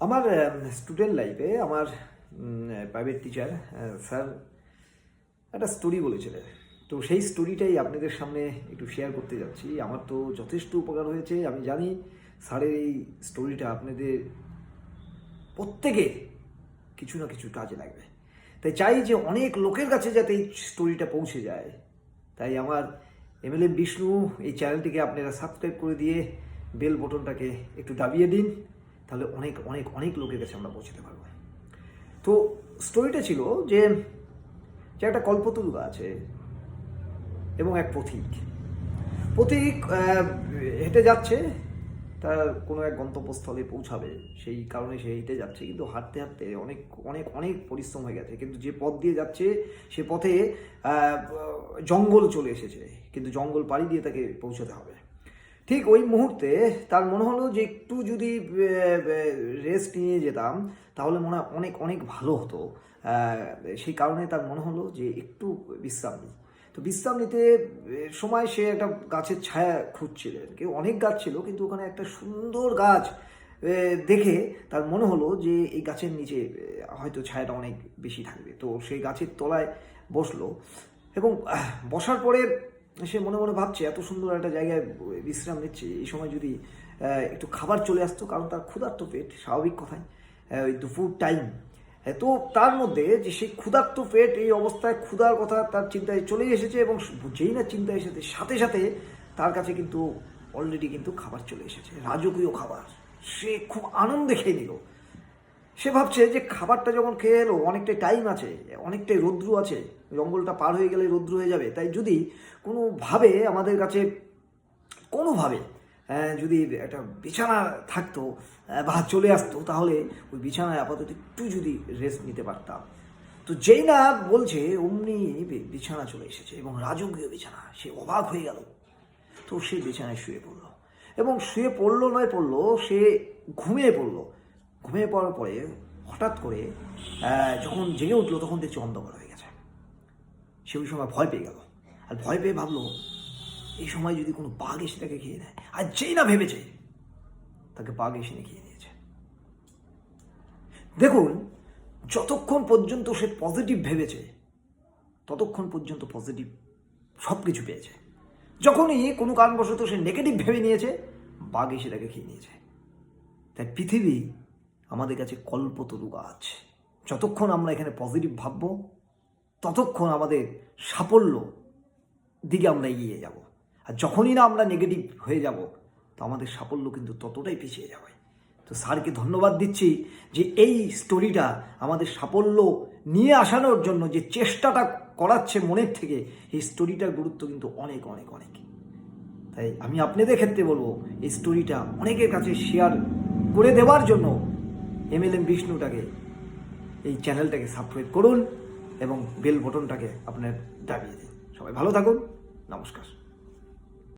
আমার স্টুডেন্ট লাইফে আমার প্রাইভেট টিচার স্যার একটা স্টোরি বলেছিলেন। তো সেই স্টোরিটাই আপনাদের সামনে একটু শেয়ার করতে যাচ্ছি। আমার তো যথেষ্ট উপকার হয়েছে। আমি জানি স্যারের এই স্টোরিটা আপনাদের প্রত্যেকে কিছু না কিছু কাজে লাগবে। তাই চাই যে অনেক লোকের কাছে যাতে এই স্টোরিটা পৌঁছে যায়। তাই আমার এমএলএম বিষ্ণু এই চ্যানেলটিকে আপনারা সাবস্ক্রাইব করে দিয়ে বেল বটনটাকে একটু দাবিয়ে দিন। তাহলে অনেক অনেক অনেক লোকের কাছে আমরা পৌঁছতে পারব। তো স্টোরিটা ছিল যে যে একটা কল্পতরু আছে এবং এক পথিক। পথিক হেঁটে যাচ্ছে, তার কোনো এক গন্তব্যস্থলে পৌঁছাবে। সেই কারণে সে হেঁটে যাচ্ছে, কিন্তু হাঁটতে হাঁটতে অনেক অনেক অনেক পরিশ্রম হয়ে গেছে। কিন্তু যে পথ দিয়ে যাচ্ছে, সে পথে জঙ্গল চলে এসেছে। কিন্তু জঙ্গল পাড়ি দিয়ে তাকে পৌঁছতে হবে। ঠিক ওই মুহূর্তে তার মনে হলো যে একটু যদি রেস্ট নিয়ে যেতাম, তাহলে মনে হয় অনেক অনেক ভালো হতো। সেই কারণে তার মনে হলো যে একটু বিশ্রাম নিই। তো বিশ্রাম নিতে সময় সে একটা গাছের ছায়া খুঁজছিলেন। কেউ অনেক গাছ ছিল, কিন্তু ওখানে একটা সুন্দর গাছ দেখে তার মনে হলো যে এই গাছের নিচে হয়তো ছায়াটা অনেক বেশি থাকবে। তো সেই গাছের তলায় বসল এবং বসার পরে সে মনে মনে ভাবছে, এত সুন্দর একটা জায়গায় বিশ্রাম নিচ্ছে, এই সময় যদি একটু খাবার চলে আসতো, কারণ তার ক্ষুধার্ত পেট, স্বাভাবিক কথাই ওই দুপুর টাইম তো তার মধ্যে যে সেই ক্ষুধার্ত পেট, এই অবস্থায় ক্ষুধার কথা তার চিন্তায় চলে এসেছে এবং যেই না চিন্তায় এসেছে, সাথে সাথে তার কাছে কিন্তু অলরেডি কিন্তু খাবার চলে এসেছে, রাজকীয় খাবার। সে খুব আনন্দে খেয়ে নিল। সে ভাবছে যে খাবারটা যখন খেয়ে এলো অনেকটাই টাইম আছে, অনেকটাই রৌদ্র আছে, জঙ্গলটা পার হয়ে গেলে রৌদ্র হয়ে যাবে। তাই যদি কোনোভাবে আমাদের কাছে, কোনোভাবে যদি একটা বিছানা থাকতো বা চলে আসতো, তাহলে ওই বিছানায় আপাতত একটু যদি রেস্ট নিতে পারতাম। তো যেই না বলছে, অমনি বিছানা চলে এসেছে এবং রাজকীয় বিছানা। সে অবাক হয়ে গেল। তো সে বিছানায় শুয়ে পড়ল এবং শুয়ে পড়ল নয়, পড়ল, সে ঘুমিয়ে পড়ল। ঘুমিয়ে পড়ার পরে হঠাৎ করে যখন জেগে উঠল তখন দেখছি অন্ধকার হয়ে গেছে। সে ওই সময় ভয় পেয়ে গেল। আর ভয় পেয়ে ভাবলো, এই সময় যদি কোনো বাঘ এসে তাকে খেয়ে নেয়, আর যেই না ভেবেছে, তাকে বাঘ এসে খেয়ে নিয়েছে। দেখুন, যতক্ষণ পর্যন্ত সে পজিটিভ ভেবেছে, ততক্ষণ পর্যন্ত পজিটিভ সব কিছু পেয়েছে। যখনই কোনো কারণবশত সে নেগেটিভ ভেবে নিয়েছে, বাঘ এসে তাকে খেয়ে নিয়েছে। তাই পৃথিবী আমাদের কাছে কল্পতরু গাছ যতক্ষণ আমরা এখানে পজিটিভ ভাববো, ততক্ষণ আমাদের সাফল্য দিকে আমরা এগিয়ে যাব। আর যখনই না আমরা নেগেটিভ হয়ে যাব, তো আমাদের সাফল্য কিন্তু ততটাই পিছিয়ে যাবে। তো স্যারকে ধন্যবাদ দিচ্ছি যে এই স্টোরিটা আমাদের সাফল্য নিয়ে আসানোর জন্য যে চেষ্টাটা করাচ্ছে মনের থেকে, এই স্টোরিটার গুরুত্ব কিন্তু অনেক অনেক অনেক। তাই আমি আপনাদের ক্ষেত্রে বলব, এই স্টোরিটা অনেকের কাছে শেয়ার করে দেওয়ার জন্য এমএলএম বিষ্ণুটাকে এই চ্যানেলটাকে সাবস্ক্রাইব করুন এবং বেল বটনটাকে আপনার দাবিয়ে দিন। সবাই ভালো থাকুন। নমস্কার।